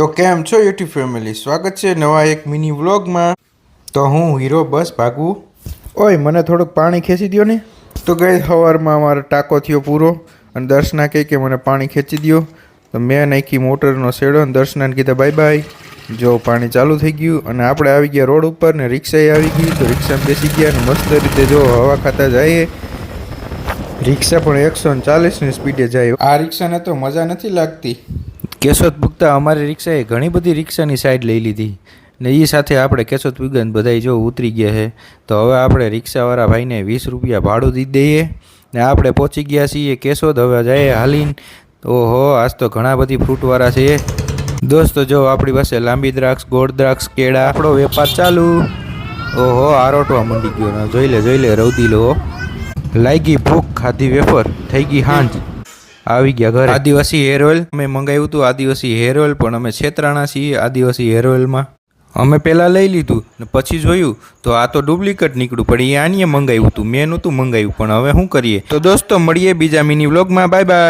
તો કેમ છો યુટ્યુબ ફેમિલી? સ્વાગત છે નવા એક મિની વ્લોગમાં. તો હું હીરો બસ ભાગું. ઓય મને થોડુંક પાણી ખેંચી દ્યો ને. તો ગઈ સવારમાં અમારો ટાંકો થયો પૂરો અને દર્શના કહે કે મને પાણી ખેંચી દ્યો. તો મેં નાખી મોટરનો શેડો અને દર્શનાને કીધા બાય બાય. જો પાણી ચાલુ થઈ ગયું અને આપણે આવી ગયા રોડ ઉપર ને રિક્ષાએ આવી ગઈ તો રિક્ષામાં બેસી ગયા અને મસ્ત રીતે જો હવા ખાતા જઈએ. રિક્ષા પણ એકસો ને ચાલીસની સ્પીડે જાય. આ રિક્ષાને તો મજા નથી લાગતી. કેશોદ પૂગતા અમારી રિક્ષાએ ઘણી બધી રિક્ષાની સાઈડ લઈ લીધી. ને એ સાથે આપણે કેશોદ પૂગન બધાય જો ઉતરી ગયા છે તો હવે આપણે રિક્ષાવાળા ભાઈને વીસ રૂપિયા ભાડું દઈ દઈએ. ને આપણે પહોંચી ગયા છીએ કેશોદ, હવે જઈએ હાલીને. ઓહો, આજ તો ઘણા બધી ફ્રૂટવાળા છે. દોસ્તો, જો આપણી પાસે લાંબી દ્રાક્ષ, ગોળ દ્રાક્ષ, કેળા, આપણો વેપાર ચાલુ. ઓહો આરોટવા મંડી ગયો. જોઈ લે જોઈ લે રૌદી લો. લાગી ભૂખ, ખાધી વેફર, થઈ ગઈ હાંજ. આવી ગયા ઘરે. આદિવાસી હેર ઓઇલ અમે મંગાવ્યું હતું આદિવાસી હેર ઓઇલ પણ અમે છેતરાણા છીએ આદિવાસી હેર ઓઇલમાં અમે પહેલાં લઈ લીધું, ને પછી જોયું, તો આ તો ડુપ્લિકેટ નીકળ્યું, પણ એ આનીએ મંગાવ્યું હતું, મેં નહોતું મંગાવ્યું, પણ હવે શું કરીએ? તો દોસ્તો, મળીએ બીજા મિની વ્લોગમાં બાય બાય